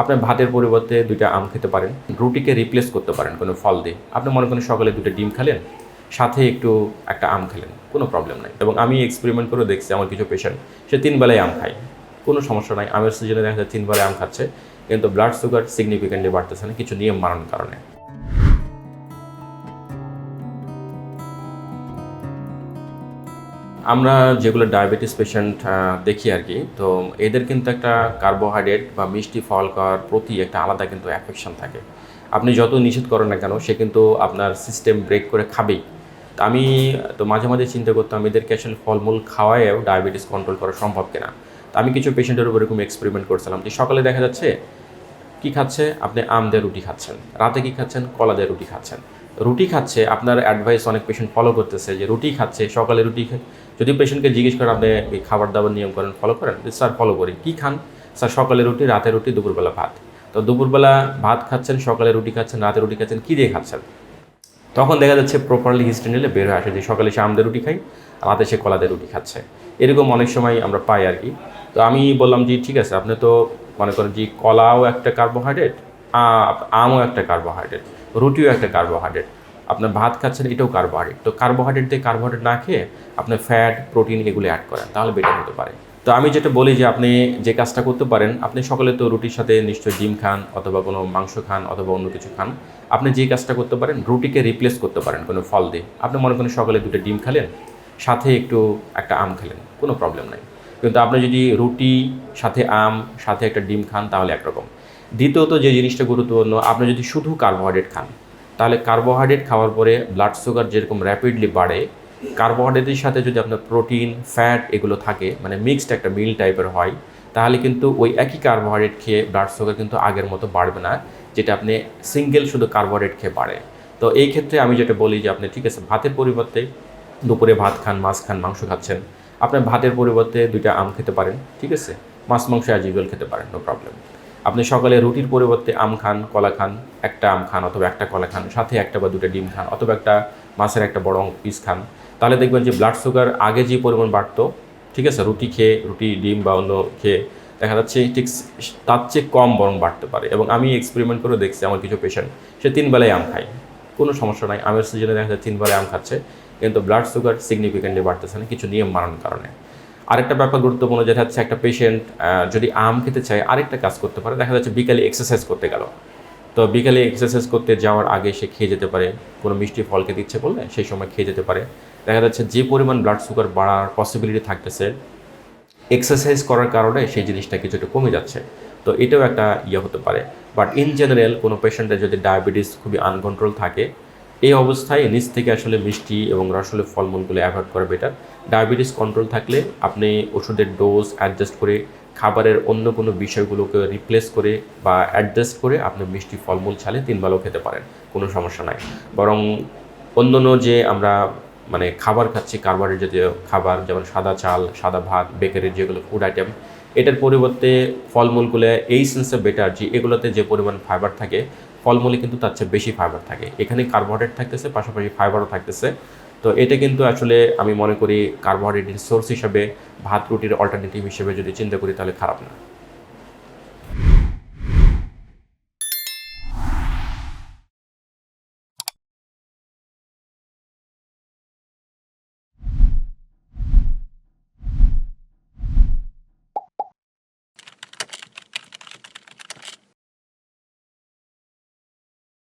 আপনার ভাতের পরিবর্তে দুইটা আম খেতে পারেন, রুটিকে রিপ্লেস করতে পারেন কোনো ফল দিয়ে। আপনি মনে করেন সকালে দুটো ডিম খেলেন, সাথে একটু একটা আম খেলেন, কোনো প্রবলেম নাই। এবং আমি এক্সপেরিমেন্ট করে দেখছি আমার কিছু পেশেন্ট সে তিন বেলায় আম খায়। কোনো সমস্যা নাই, আমের সিজনে দেখা যায় তিন বেলায় আম খাচ্ছে, কিন্তু ব্লাড সুগার সিগনিফিকেন্টলি বাড়তেছে না, কিছু নিয়ম মানানোর কারণে। আমরা যেগুলো ডায়াবেটিস পেশেন্ট দেখি আর কি তো এদের কিন্তু একটা কার্বোহাইড্রেট বা মিষ্টি ফল খাওয়ার প্রতি একটা আলাদা কিন্তু অ্যাফেকশন থাকে। আপনি যত নিষেধ করেন না কেন, সে কিন্তু আপনার সিস্টেম ব্রেক করে খাবেই। তো আমি, তো মাঝে মাঝে চিন্তা করতাম, এদেরকে আসলে ফলমূল খাওয়ায়ও ডায়াবেটিস কন্ট্রোল করা সম্ভব কিনা। তো আমি কিছু পেশেন্টের উপর এরকম এক্সপেরিমেন্ট করছিলাম যে সকালে দেখা যাচ্ছে কি খাচ্ছে? আপনি আম দিয়ে রুটি খাচ্ছেন। রাতে কি খাচ্ছেন? কলা দিয়ে রুটি খাচ্ছেন। রুটি খাচ্ছে, আপনার অ্যাডভাইস অনেক পেশেন্ট ফলো করতেছে যে রুটি খাচ্ছে, সকালে রুটি যদি পেশেন্টকে জিজ্ঞেস করেন আপনি খাবার দাবার নিয়ম করেন ফলো করেন স্যার ফলো করি। কী খান? স্যার সকালে রুটি, রাতে রুটি, দুপুরবেলা ভাত। তো দুপুরবেলা ভাত খাচ্ছেন, সকালে রুটি খাচ্ছেন, রাতে রুটি খাচ্ছেন, কী দিয়ে খাচ্ছেন? তখন দেখা যাচ্ছে প্রপারলি হিস্ট্রি নিলে বের হয়ে আসে যে সকালে সে আমদের রুটি খাই রাতে সে কলাদের রুটি খাচ্ছে। এরকম অনেক সময় আমরা পাই আর কি। তো আমি বললাম যে, ঠিক আছে, আপনি তো মনে করেন যে কলাও একটা কার্বোহাইড্রেট আমও একটা কার্বোহাইড্রেট রুটিও একটা কার্বোহাইড্রেট আপনার ভাত খাচ্ছেন, এটাও কার্বোহাইড্রেট তো কার্বোহাইড্রেট দিয়ে কার্বোহাইড্রেট না খেয়ে আপনার ফ্যাট প্রোটিন এগুলো অ্যাড করেন, তাহলে বেটার হতে পারে। তো আমি যেটা বলি যে আপনি যে কাজটা করতে পারেন, আপনি সকালে তো রুটির সাথে নিশ্চয়ই ডিম খান অথবা কোনো মাংস খান অথবা অন্য কিছু খান, আপনি যে কাজটা করতে পারেন, রুটিকে রিপ্লেস করতে পারেন কোনো ফল দিয়ে। আপনি মনে করেন সকালে দুটো ডিম খেলেন, সাথে একটু একটা আম খেলেন, কোনো প্রবলেম নাই। কিন্তু আপনি যদি রুটি, সাথে আম, সাথে একটা ডিম খান, তাহলে একরকম। দ্বিতীয়ত যে জিনিসটা গুরুত্বপূর্ণ, আপনি যদি শুধু কার্বোহাইড্রেট খান, তাহলে কার্বোহাইড্রেট খাওয়ার পরে ব্লাড সুগার যেরকম র্যাপিডলি বাড়ে কার্বোহাইড্রেটের সাথে যদি আপনার প্রোটিন ফ্যাট এগুলো থাকে মানে মিক্সড একটা মিল টাইপের হয়, তাহলে কিন্তু ওই একই কার্বোহাইড্রেট খেয়ে ব্লাড সুগার কিন্তু আগের মতো বাড়বে না, যেটা আপনি সিঙ্গেল শুধু কার্বোহাইড্রেট খেয়ে বাড়ে। তো এই ক্ষেত্রে আমি যেটা বলি যে আপনি ঠিক আছে, ভাতের পরিবর্তে দুপুরে ভাত খান, মাছ খান, মাংস খাচ্ছেন আপনার ভাতের পরিবর্তে দুইটা আম খেতে পারেন, ঠিক আছে? মাছ, মাংস অ্যাজ ইউজুয়াল খেতে পারেন নো প্রবলেম আপনি সকালে রুটির পরিবর্তে আম খান, কলা খান, একটা আম খান অথবা একটা কলা খান, সাথে একটা বা দুটো ডিম খান, অথবা একটা মাছের একটা বড় পিস খান, তাহলে দেখবেন যে ব্লাড সুগার আগে যে পরিমাণ বাড়তো, ঠিক আছে? রুটি খেয়ে, রুটি, ডিম বা অন্য খেয়ে, দেখা যাচ্ছে ঠিক তার চেয়ে কম বরং বাড়তে পারে। এবং আমি এক্সপেরিমেন্ট করে দেখছি আমার কিছু পেশেন্ট সে তিন বেলায় আম খায়। কোনো সমস্যা নাই, আমের সিজনে দেখা যায় তিন বেলায় আম খাচ্ছে। কিন্তু ব্লাড সুগার সিগনিফিকেন্টলি বাড়তেছে না, কিছু নিয়ম মানানোর কারণে। আরেকটা ব্যাপার গুরুত্বপূর্ণ যেটা হচ্ছে একটা পেশেন্ট যদি আম খেতে চায়, আরেকটা কাজ করতে পারে। দেখা যাচ্ছে বিকালে এক্সারসাইজ করতে গেল। তো বিকালে এক্সারসাইজ করতে যাওয়ার আগে সে খেয়ে যেতে পারে। কোনো মিষ্টি ফল খেতে ইচ্ছে করলে সেই সময় খেয়ে যেতে পারে। দেখা যাচ্ছে যে পরিমাণ ব্লাড সুগার বাড়ার পসিবিলিটি থাকতেছে এক্সারসাইজ করার কারণে সেই জিনিসটা কিছুটা কমে যাচ্ছে। তো এটাও একটা ইয়ে হতে পারে। বাট ইন জেনারেল কোনো পেশেন্টের যদি ডায়াবেটিস খুবই আনকন্ট্রোল থাকে এই অবস্থায় নিচ থেকে আসলে মিষ্টি এবং রসলে ফলমূলগুলো অ্যাভয়েড করা বেটার ডায়াবেটিস কন্ট্রোল থাকলে আপনি ওষুধের ডোজ অ্যাডজাস্ট করে খাবারের অন্য কোনো বিষয়গুলোকে রিপ্লেস করে বা অ্যাডজাস্ট করে আপনি মিষ্টি ফলমূল ছালে তিন বেলাও খেতে পারেন, কোনো সমস্যা নাই। বরং অন্যান্য যে আমরা মানে খাবার খাচ্ছি কার্বোহাইড্রেট জাতীয় খাবার, যেমন সাদা চাল, সাদা ভাত বেকারির যেগুলো ফুড আইটেম এটার পরিবর্তে ফলমূলগুলো এই সেন্সে বেটার যে এগুলোতে যে পরিমাণ ফাইবার থাকে ফলমূলে কিন্তু তার চেয়ে বেশি ফাইবার থাকে। এখানে কার্বোহাইড্রেট থাকতেছে, পাশাপাশি ফাইবারও থাকতেছে। তো এটা কিন্তু আসলে আমি মনে করি কার্বোহাইড্রেটের সোর্স হিসাবে, ভাত রুটির অল্টারনেটিভ হিসেবে যদি চিন্তা করি তাহলে খারাপ না।